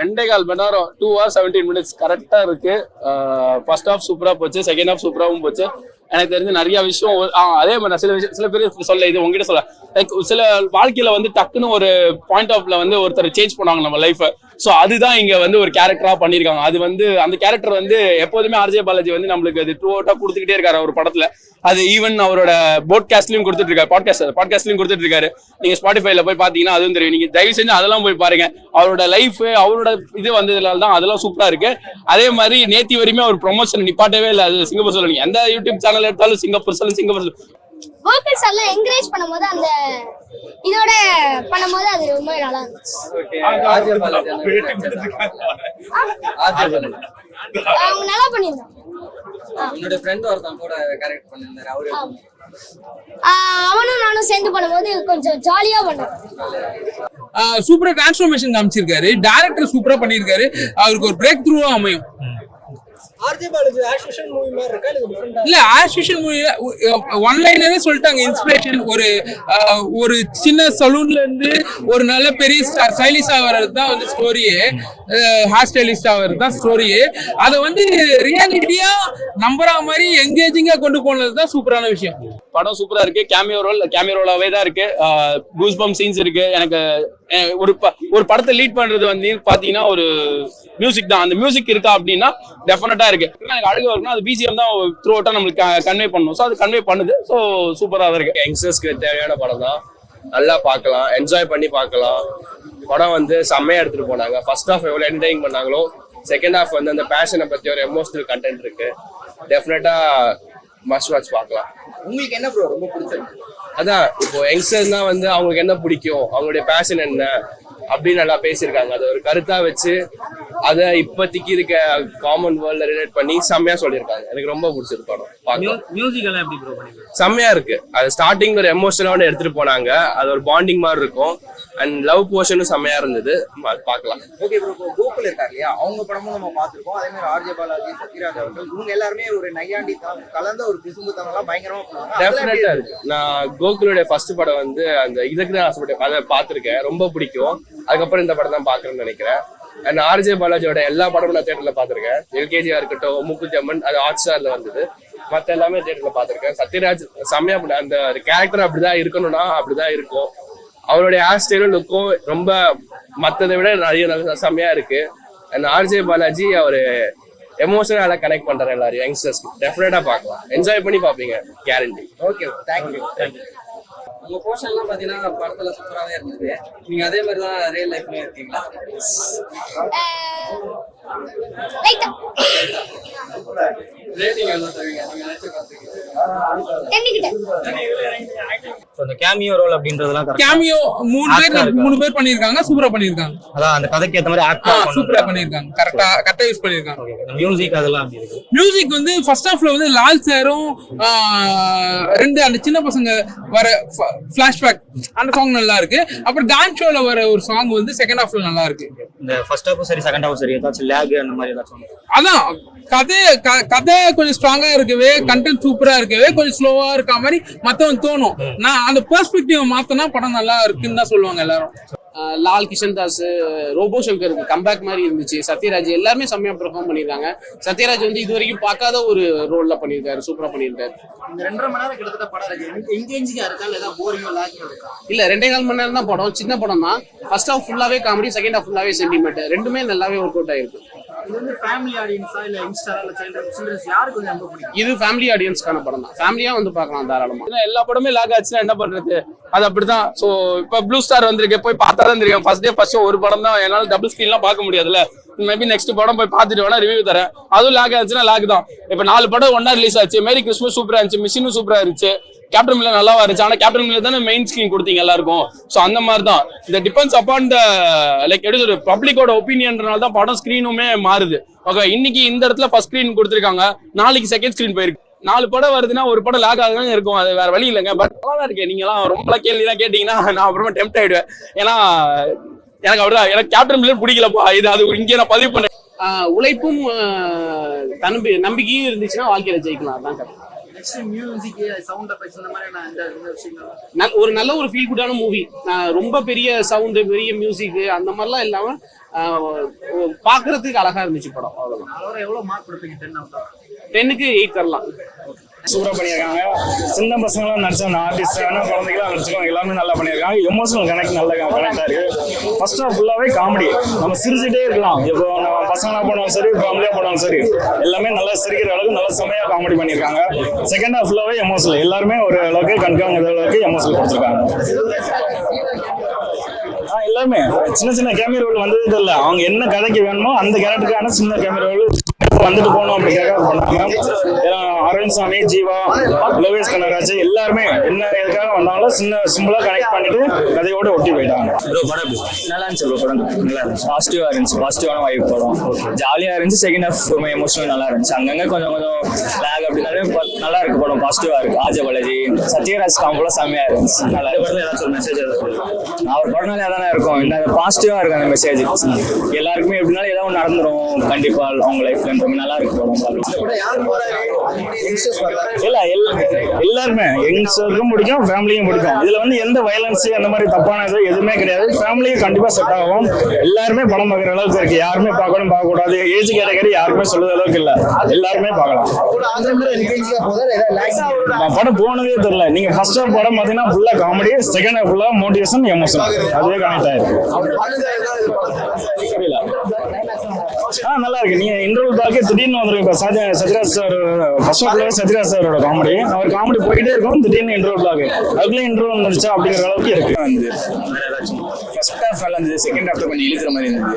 ரெண்டே கால் மணி நேரம் two hour seventeen minutes கரெக்டா இருக்கு. ஃபர்ஸ்ட் ஹாஃப் சூப்பராக போச்சு செகண்ட் ஹாஃப் சூப்பராகவும் போச்சு. எனக்கு தெரிஞ்ச நிறைய விஷயம் அதே மாதிரி சில விஷயம் சில பேர் சொல்ல இது உங்ககிட்ட சொல்ல. லைக் சில வாழ்க்கையில வந்து டக்குன்னு ஒரு பாயிண்ட் ஆஃப்ல வந்து ஒருத்தர் சேஞ்ச் பண்ணுவாங்க நம்ம லைஃப் ஸோ அதுதான் இங்க வந்து ஒரு கேரக்டரா பண்ணியிருக்காங்க. அது வந்து அந்த கேரக்டர் வந்து எப்போதுமே ஆர்ஜே பாலாஜி வந்து நம்மளுக்கு அது ட்ரூ அவுட்டா கொடுத்துக்கிட்டே இருக்காரு அவர் படத்துல. அது ஈவன் அவரோட போட்காஸ்ட்லயும் கொடுத்துட்டு இருக்காரு. பாட்காஸ்ட் பாட்காஸ்ட்லயும் கொடுத்துட்டு இருக்காரு. நீங்க ஸ்பாட்டிஃபைல போய் பாத்தீங்கன்னா அதுவும் தெரியும். நீங்க தயவு செஞ்சு அதெல்லாம் போய் பாருங்க. அவரோட லைஃப் அவரோட இது வந்ததுனால தான் அதெல்லாம் சூப்பரா இருக்கு. அதே மாதிரி நேத்தி வரையுமே அவர் ப்ரொமோஷன் நிப்பாட்டவே இல்லை. அது சிங்கப்பூர் சொல்லுங்க. எந்த யூடியூப் சேனல் எடுத்தாலும் சிங்கப்பூர் சொல்லுங்க சிங்கப்பூர் சொல்லுங்க. என்கரேஜ் பண்ணும்போது அந்த இதோட பண்ணும்போது அது ரொம்ப நல்லா இருந்துச்சு அவங்க நல்லா பண்ணியிருந்தாங்க. என்னோட ஃப்ரெண்ட் ஒருத்தன் கூட கரெக்ட் பண்ணியிருந்தாரு. அவரு ஆமா. ஆஹ் அவனும் நானும் சேர்ந்து பண்ணும்போது கொஞ்சம் ஜாலியா பண்ணோம். சூப்பரா டிரான்ஸ்ஃபர்மேஷன் காமிச்சிருக்காரு. டேரக்டர் சூப்பரா பண்ணியிருக்காரு. அவருக்கு ஒரு பிரேக் த்ரூவா அமையும் இல்ல ஆஸ் யூஷுவல் ஒன் லைனரே சொல்லிட்டாங்க இன்ஸ்பிரேஷன் ஒரு ஒரு சின்ன சலூன்ல இருந்து ஒரு நல்ல பெரிய ஸ்டைலிஷ் ஆகிறது தான் வந்து ஸ்டோரியே ஹேர் ஸ்டைலிஸ்ட் ஆகிறது தான் ஸ்டோரியே அதை வந்து ரியாலிட்டியா நம்புற மாதிரி என்கேஜிங்கா கொண்டு போனது தான் சூப்பரான விஷயம். படம் சூப்பரா இருக்கு. கேமியோ ரோல் கேமியோ ரோலாவே தான் இருக்கு. கூஸ் பம் சீன்ஸ் இருக்கு. எனக்கு ஒரு ப- ஒரு படத்தை லீட் பண்றது வந்து பாத்தீங்கன்னா ஒரு மியூசிக் தான். அந்த மியூசிக் இருக்கா அப்படின்னா டெஃபினட்டா இருக்கு. எனக்கு அழகு வரும்னா அது பிஜிஎம் தான் த்ரூ அவுட்டா நம்மளுக்கு கன்வே பண்ணும். ஸோ அது கன்வே பண்ணுது. ஸோ சூப்பரா தான் இருக்கு. யங்ஸ்டர்ஸ்க்கு தேவையான படம் தான். நல்லா பார்க்கலாம். என்ஜாய் பண்ணி பார்க்கலாம். படம் வந்து செம்மையா எடுத்துட்டு போனாங்க. ஃபர்ஸ்ட் ஹாஃப் எவ்வளவு என்டர்டைன் பண்ணாங்களோ செகண்ட் ஹாஃப் வந்து அந்த பேஷனை பத்தி ஒரு எமோஷனல் கண்டென்ட் இருக்கு. டெஃபினட்டா மஸ்ட் வாட்ச் பார்க்கலாம். உங்களுக்கு என்ன ப்ரோ ரொம்ப பிடிச்சிருக்கு. அதான் இப்போ யங்ஸ்டர்ஸ் தான் வந்து அவங்களுக்கு என்ன பிடிக்கும்? அவங்களுடைய பேஷன் என்ன? அப்படின்னு நல்லா பேசியிருக்காங்க. அதை ஒரு கருத்தா வச்சு அதை இப்போதைக்கு இருக்க காமன் வேர்ல்ட்ல ரிலேட் பண்ணி செம்மையா சொல்லியிருக்காங்க. எனக்கு ரொம்ப பிடிச்சிருக்கு படம். பார்க்கலாம் மியூசிக் எல்லாம் எப்படி ப்ரோ பண்ணிருக்காங்க? செம்மையா இருக்கு. அது ஸ்டார்டிங் ஒரு எமோஷனலோட எடுத்துட்டு போனாங்க. அது ஒரு பாண்டிங் மாதிரி இருக்கும். அண்ட் லவ் போர்ஷனும் செம்மையா இருந்தது. பார்க்கலாம். ஓகே ப்ரோ கோகுல் இருக்கார் இல்லையா? அவங்க படமும் நம்ம பார்த்திருக்கோம். அதே மாதிரி ஆர்ஜே பாலாஜி சத்யராஜ் அவர்கள் இவங்க எல்லாருமே ஒரு நையாண்டி கலந்த ஒரு பிசும்புத்தனம் எல்லாம் பயங்கரமா பண்ணுவாங்க. இருக்கு? நான் கோகுலுடைய ஃபர்ஸ்ட் படம் வந்து அந்த இதுக்கு தான் ஆசைப்பட்டேன் அதை பார்த்துருக்கேன். ரொம்ப பிடிக்கும். அதுக்கப்புறம் இந்த படம் தான் பார்க்கணும்னு நினைக்கிறேன். அண்ட் ஆர்ஜே பாலாஜியோட எல்லா படமும் நான் தேட்டர்ல பார்த்துருக்கேன். எல்கேஜியா இருக்கட்டும் முக்கு ஜம்மன் அது ஹாட் ஸ்டார்ல வந்தது. மத்த எல்லாமே தேட்டர்ல பார்த்துருக்கேன். சத்யராஜ் செம்மையா அந்த கேரக்டர் அப்படிதான் இருக்கணும்னா அப்படிதான் இருக்கும். அவருடைய ஹேர் ஸ்டைலும் லுக்கும் ரொம்ப மத்ததை விட நிறைய நல்ல செம்மையா இருக்கு. அண்ட் ஆர்ஜே பாலாஜி அவர் எமோஷனலா கனெக்ட் பண்றாரு எல்லாரும் யங்ஸ்டர்ஸ்க்கு டெஃபினட்டா பார்க்கலாம். என்ஜாய் பண்ணி பார்ப்பீங்க guarantee okay thank you thank you உங்க போர்ஷன் எல்லாம் பாத்தீங்கன்னா படத்துல சூப்பராவே இருந்தது நீங்க அதே மாதிரி தான் ரியல் லைஃப்லயும் இருக்கீங்களா? ரேட்டிங் எவ்வளவு தருவீங்க? நீங்க நினைச்சு ஸோ அந்த கேமியோ ரோல் அப்படின்றதெல்லாம் கேமியோ மூணு பேர்? மூணு பேர் பண்ணியிருக்காங்க சூப்பரா பண்ணியிருக்காங்க. அதான் அந்த கதைக்கு ஏற்ற மாதிரி ஆக்ட் சூப்பரா பண்ணியிருக்காங்க. கரெக்டா கரெக்டா யூஸ் பண்ணியிருக்காங்க. மியூசிக் அதெல்லாம் அப்படி இருக்கு. மியூசிக் வந்து ஃபர்ஸ்ட் ஹாஃப்ல வந்து லால் சாரும் ரெண்டு அந்த சின்ன பசங்க வர ஃபிளாஷ்பேக் அந்த சாங் நல்லா இருக்கு. அப்புறம் டான்ஸ் ஷோல வர ஒரு சாங் வந்து செகண்ட் ஹாஃப்ல நல்லா இருக்கு. இந்த ஃபர்ஸ்ட் ஹாஃபும் சரி செகண்ட் ஹாஃபும் சரி ஏதாச்சும் லேக் அந்த மாதிரி ஏதாச்சும். அதான் கதை கதை கொஞ்சம் ஸ்ட்ராங்கா இருக்கவே கண்டென்ட் சூப்பரா இருக்கவே கொஞ்சம் ஸ்லோவா இருக்க மாதிரி மத்தவன் தோணும். நான் அந்த பெர்ஸ்பெக்டிவ் மாத்தினா படம் நல்லா இருக்குன்னு தான் சொல்லுவாங்க எல்லாரும். லால் கிஷன் தாஸ் ரோபோ சங்கருக்கு கம்பேக் மாதிரி இருந்துச்சு. சத்யராஜ் எல்லாருமே செம்மையா பெர்ஃபார்ம் பண்ணியிருக்காங்க. சத்யராஜ் வந்து இது வரைக்கும் பார்க்காத ஒரு ரோல்ல பண்ணியிருக்காரு. சூப்பரா பண்ணியிருக்காரு. இந்த ரெண்டரை மணி நேரம் கிட்டத்தட்ட படம் இருக்கா. இல்ல ரெண்டே கால் மணி நேரம் தான் படம். சின்ன படம் தான் ஃபர்ஸ்ட் ஹாஃப் ஃபுல்லாவே காமெடி செகண்ட் ஹாஃப் ஃபுல்லாவே சென்டிமெண்ட் ரெண்டுமே நல்லாவே ஒர்க் அவுட் ஆயிருக்கு. இது வந்து ஃபேமிலி ஆடியன்ஸா இல்ல யங்ஸ்டரா இல்ல சைல்டு சில்ட்ரன்ஸ் யாருக்கு வந்து ரொம்ப பிடிக்கும்? இது ஃபேமிலி ஆடியன்ஸ்க்கான படம் தான். ஃபேமிலியா வந்து பார்க்கலாம் தாராளமா. ஏன்னா எல்லா படமே லாக் ஆச்சுன்னா என்ன பண்றது? அது அப்படிதான். சோ இப்ப ப்ளூ ஸ்டார் வந்திருக்கு. போய் பார்த்தா தான் தெரியும் ஃபர்ஸ்ட் டே ஃபர்ஸ்ட் ஒரு படம் தான். என்னால டபுள் ஸ்கிரீன்லாம் பார்க்க முடியாதுல்ல. மேபி நெக்ஸ்ட் படம் போய் பார்த்துட்டு வேணா ரிவ்யூ தரேன். அதுவும் லாக் ஆச்சுன்னா லாக் தான். இப்ப நாலு படம் ஒன்னா ரிலீஸ் ஆச்சு. மேரி கிறிஸ்மஸ் சூப்பரா இருந்துச்சு. மிஷினும் சூப்பரா இருந்துச்சு. கேப்டன் மில்லர் நல்லா இருந்துச்சு ஆனா கேப்டன் மில்லர் தானே மெயின் ஸ்கிரீன் கொடுத்தீங்க எல்லாருக்கும். சோ அந்த மாதிரி தான் இந்த டிபெண்ட்ஸ் அப்பான் த லைக் எப்படி சொல்ற பப்ளிக்கோட ஒப்பீனியன்றனால தான் படம் ஸ்கிரீனுமே மாறுது. ஓகே இன்னைக்கு இந்த இடத்துல ஃபர்ஸ்ட் ஸ்கிரீன் கொடுத்துருக்காங்க. நாளைக்கு செகண்ட் ஸ்கிரீன் போயிருக்கு. நாலு படம் வருதுன்னா ஒரு படம் லாக் ஆகுதுன்னு இருக்கும். அது வேற வழி இல்லைங்க. பட் நல்லா இருக்கு. நீங்க எல்லாம் ரொம்ப கேள்வி எல்லாம் கேட்டீங்கன்னா நான் அப்புறமா டெம்ட் ஆயிடுவேன். ஏன்னா எனக்கு அவர் எனக்கு கேப்டன் மில்லர் பிடிக்கலப்பா. இது அது இங்கே நான் பதிவு பண்ணேன் உழைப்பும் தன்பி நம்பிக்கையும் இருந்துச்சுன்னா வாழ்க்கையில ஜெயிக்கலாம். அதான். நெக்ஸ்ட் மியூசிக் சவுண்ட் எஃபெக்ட்ஸ் இந்த மாதிரியான இந்த இந்த விஷயங்கள் நல்- ஒரு நல்ல ஒரு ஃபீல் குட்டான மூவி ரொம்ப பெரிய சவுண்டு பெரிய மியூசிக் அந்த மாதிரிலாம் இல்லாம ஆஹ் பாக்குறதுக்கு அழகா இருந்துச்சு படம் எவ்வளவு மார்க் கொடுப்பீங்க? டென் டென்னுக்கு எயிட் தரலாம் சூப்பரா பண்ணியிருக்காங்க. சின்ன பசங்களாம் நடிச்சாங்க ஆர்டிஸ்ட் குழந்தைகளாம் நடிச்சிருக்காங்க எல்லாமே நல்லா பண்ணியிருக்காங்க. எமோஷனல் கனெக்ட் நல்லா கனெக்ட் இருக்கு. ஃபர்ஸ்ட் ஆஃப் ஃபுல்லாவே காமெடி நம்ம சிரிச்சுட்டே இருக்கலாம். இப்போ நம்ம பசங்களாக போனாலும் சரி ஃபேமிலியாக போனாலும் சரி எல்லாமே நல்லா சிரிக்கிற அளவுக்கு நல்லா செம்மையாக காமெடி பண்ணியிருக்காங்க. செகண்ட் ஆஃப் ஃபுல்லாவே எமோஷனல் எல்லாருமே ஒரு அளவுக்கு கண்காங்க அளவுக்கு எமோஷனல் கொடுத்துருக்காங்க. ஆ எல்லாமே சின்ன சின்ன கேமரா வந்தது இல்லை அவங்க என்ன கதைக்கு வேணுமோ அந்த கேரக்டருக்கான சின்ன கேமரா வந்துட்டு போகணும் அப்படிங்கிறத பண்ணாங்க அரவிந்த் சாமி ஜீவா லோகேஷ் கனகராஜ் எல்லாருமே என்ன எதுக்காக வந்தாலும் சின்ன சிம்பிளா கனெக்ட் பண்ணிட்டு கதையோட ஒட்டி போயிட்டாங்க. படம் நல்லா இருந்துச்சு ப்ரோ படம். நல்லா இருந்துச்சு. பாசிட்டிவா இருந்துச்சு. பாசிட்டிவான வைப் படம். ஜாலியா இருந்துச்சு. செகண்ட் ஹாஃப் ரொம்ப எமோஷனல் நல்லா இருந்துச்சு. அங்கங்க கொஞ்சம் கொஞ்சம் லேக் அப்படின்னாலே நல்லா இருக்கு படம். பாசிட்டிவா இருக்கு. ஆஜ பாலாஜி சத்யராஜ் காம்போல செம்மையா இருந்துச்சு. நல்லா படத்துல ஏதாச்சும் மெசேஜ் அவர் படம்னாலே அதானே இருக்கும். இந்த பாசிட்டிவா இருக்கும் அந்த மெசேஜ் எல்லாருக்குமே எப்படினாலும் ஏதாவது ஒன்று நடந்துரும். கண்டிப்பா அவங்க லைஃப்ல ரொம்ப நல்லா இருக்கும். இல்ல எல்லாருமே யங்ஸ்டருக்கும் பிடிக்கும் ஃபேமிலியும் பிடிக்கும். இதுல வந்து எந்த வயலன்ஸ் அந்த மாதிரி தப்பான இது எதுவுமே கிடையாது. ஃபேமிலியும் கண்டிப்பா செட் ஆகும். எல்லாருமே படம் பார்க்குற அளவுக்கு இருக்கு. யாருமே பார்க்கணும் பார்க்க கூடாது ஏஜ் கேட்டகரி யாருமே சொல்லுற அளவுக்கு இல்ல. எல்லாருமே பார்க்கலாம். நான் படம் போனதே தெரியல. நீங்க ஃபர்ஸ்ட் படம் பாத்தீங்கன்னா ஃபுல்லா காமெடி செகண்ட் ஃபுல்லா மோட்டிவேஷன் எமோஷன் அதுவே கனெக்ட் ஆயிருக்கு. புரியல ஆ நல்லா இருக்கு. நீங்க இன்டர்வல் பார்க்க திடீர்னு வந்துருக்கு இப்போ சத்ய சத்யராஜ் சார் ஃபர்ஸ்ட் ஹாஃப்ல சத்யராஜ் சாரோட காமெடி அவர் காமெடி போயிட்டே இருக்கும் திடீர்னு இன்டர்வல் பிளாக் அதுக்குள்ளே இன்டர்வல் வந்துருச்சா அப்படிங்கிற அளவுக்கு இருக்கு. வந்து ஃபர்ஸ்ட் ஹாஃப் நல்லா இருந்தது செகண்ட் ஹாஃப்ல கொஞ்சம் இழுக்கிற மாதிரி இருந்தது.